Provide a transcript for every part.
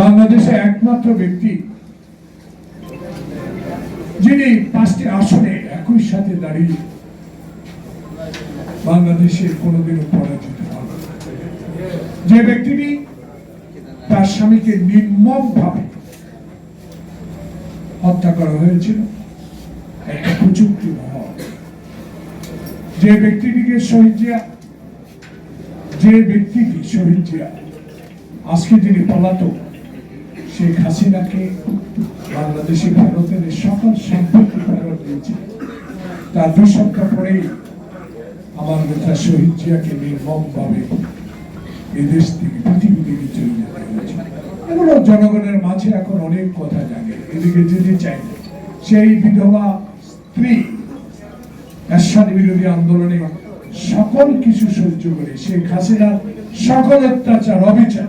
বাংলাদেশে একমাত্র ব্যক্তি যিনি পাঁচটি আসনে একই সাথে দাঁড়িয়ে বাংলাদেশের কোনোদিনও পরাজিত হন যে ব্যক্তিটি তার স্বামীকে নির্মম ভাবে হত্যা করা হয়েছিল, একটা প্রযুক্তি যে ব্যক্তিটিকে শহীদ জিয়া, যে ব্যক্তিটি শহীদ জিয়া, আজকে তিনি পলাতক শেখ হাসিনাকে বাংলাদেশে ফেরতের সকল সম্পত্তি ফেরত দিয়েছে। তার দুই সপ্তাহ পরেই আমার নেতা শহীদ জিয়াকে নির্মম ভাবে এদেশ থেকে পৃথিবী থেকে চলে যেতে হয়েছে। এগুলো জনগণের মাঝে এখন অনেক কথা জাগে, এদিকে যেতে চাই সেই বিধবা স্ত্রী এরশাদ বিরোধী আন্দোলনে সকল কিছু সহ্য করে শেখ হাসিনার সকল অত্যাচার, অবিচার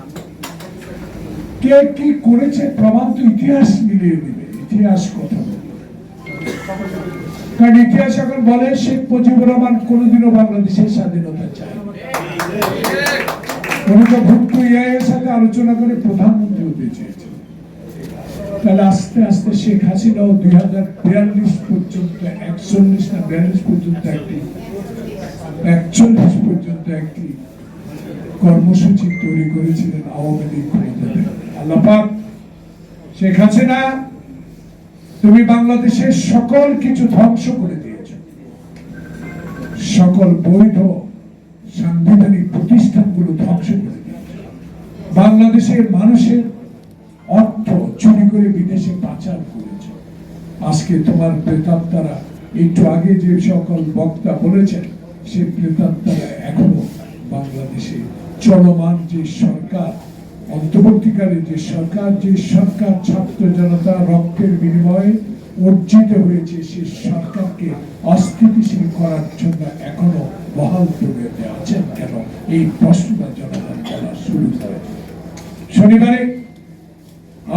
কে কি করেছে, প্রমাণ তো ইতিহাস মিলিয়ে দিবে, ইতিহাস কথা কারণ ইতিহাস এখন বলে, শেখ মুজিবুর রহমান কোনোদিনও বাংলাদেশের স্বাধীনতা চায় উনি তো ইয়ের সাথে আলোচনা করে প্রধানমন্ত্রী হতে তাহলে আস্তে আস্তে শেখ হাসিনাও দুই হাজার বিয়াল্লিশ পর্যন্ত, একচল্লিশ না বিয়াল্লিশ পর্যন্ত একটি, একচল্লিশ পর্যন্ত একটি কর্মসূচি তৈরি করেছিলেন আওয়ামী লীগ আল্লাপাক শেখ হাসিনা, তুমি বাংলাদেশের সকল কিছু ধ্বংস করে দিয়েছ। সকল বৈধ, সাংবিধানিক প্রতিষ্ঠানগুলো ধ্বংস করে দিয়েছ। বাংলাদেশের মানুষের অর্থ চুরি করে বিদেশে পাচার করেছ। আজকে তোমার প্রেতাত্মারা একটু আগে যে সকল বক্তা বলেছেন, সে প্রেতাত্মারা এখনও বাংলাদেশে চলমান যে সরকার অন্তর্বর্তীকালে যে সরকার যে সরকার ছাত্র জনতা রক্তের বিনিময়ে অর্জিত হয়েছে, সে সরকারকে অস্থিতিশীল করার জন্য এখনও বহাল প্রয়োগে আছেন কেন এই প্রশ্নটা জনগণ করা শুরু করে শনিবারে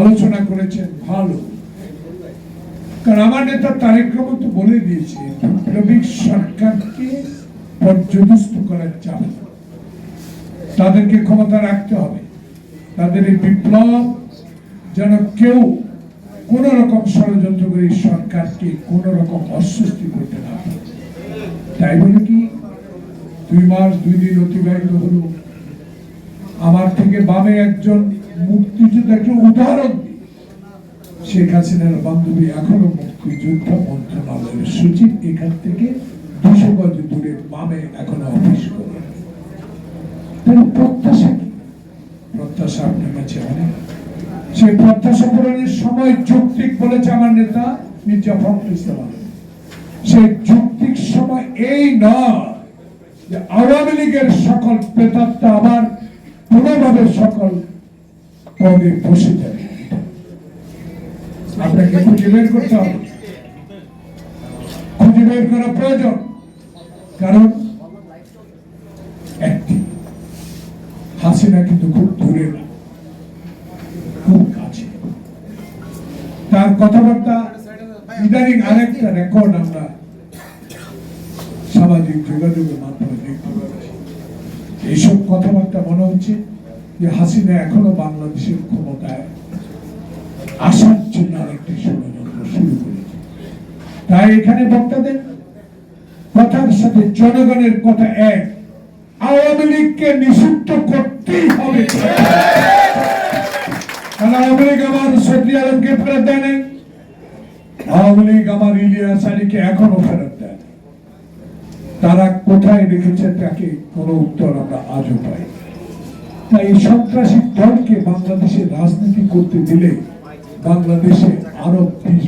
আলোচনা করেছেন ভালো। কারণ আমার নেতা তারেক রহমান তো বলে দিয়েছে বিপ্লবিক সরকারকে পর্যদস্ত করা যাবে তাদেরকে ক্ষমতা রাখতে হবে। তাদের এই বিপ্লব যেন কেউ কোন রকম ষড়যন্ত্র করে সরকারকে কোন রকম অস্বস্তি করতে না তাই বলে কি, দুই মাস, দুই দিন অতিবাহিত হলো। আমার থেকে বামে একজন মুক্তিযুদ্ধ মুক্তিযোদ্ধাকে উদাহরণ শেখ হাসিনার বান্ধবী এখনও মুক্তিযুদ্ধ মন্ত্রণালয়ের সচিব, এখান থেকে দুশো গজ দূরে বামে এখনও অফিস করে। কি কাছে অনেক সেই প্রত্যাশা সময় যৌক্তিক বলেছে আমার নেতা মির্জা ফখরুল ইসলাম। সেই যৌক্তিক সময় এই নয় যে আওয়ামী লীগের সকল প্রেতাত্মা আবার কোনোভাবে সকল পদে বসে যাবে। আপনাকে খুঁজে বের করতে হবে। খুঁজে বের করা প্রয়োজন। কারণ একটি, হাসিনা কিন্তু আরেকটা রেকর্ড আমরা সামাজিক যোগাযোগের মাধ্যমে দেখতে পাচ্ছি এইসব কথাবার্তা মনে হচ্ছে যে হাসিনা এখনও বাংলাদেশের ক্ষমতায় আসার জন্য আরেকটি ষড়যন্ত্র শুরু করেছে। তাই এখানে বক্তাদের কথার সাথে জনগণের কথা এক, আওয়ামী লীগকে নিষিদ্ধ করতেই হবে। কারণ আওয়ামী লীগ আমার সত্যি আলমকে ফেরত দেয় আওয়ামী লীগ আমার ইলিয়াস আলীকে এখনও ফেরত দেয় তারা কোথায় রেখেছে তাকে কোনো উত্তর আমরা আজও পাই তাই সন্ত্রাসী দলকে বাংলাদেশে রাজনীতি করতে দিলে বাংলাদেশে আরও বিশ